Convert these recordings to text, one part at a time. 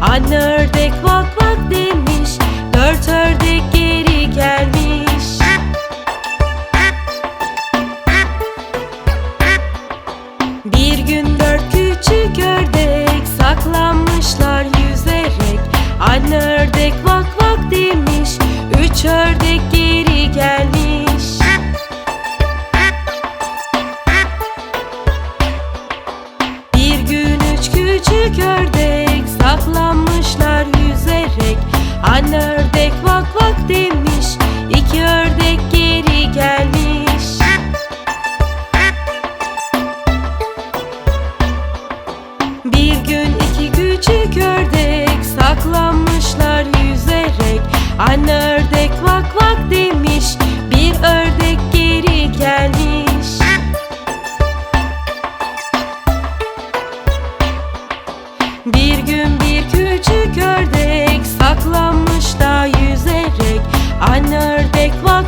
honor Bir gün bir küçük ördek saklanmış da yüzerek Anne ördek bak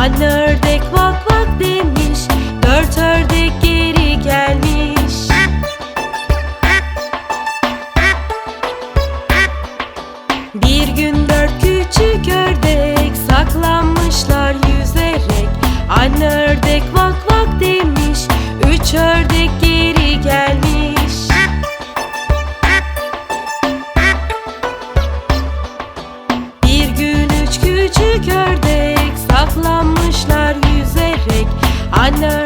Anne ördek vak vak demiş Dört ördek geri gelmiş. Bir gün dört küçük ördek saklanmışlar yüzerek. Anne ördek vak vak demiş Üç ördek geri küçük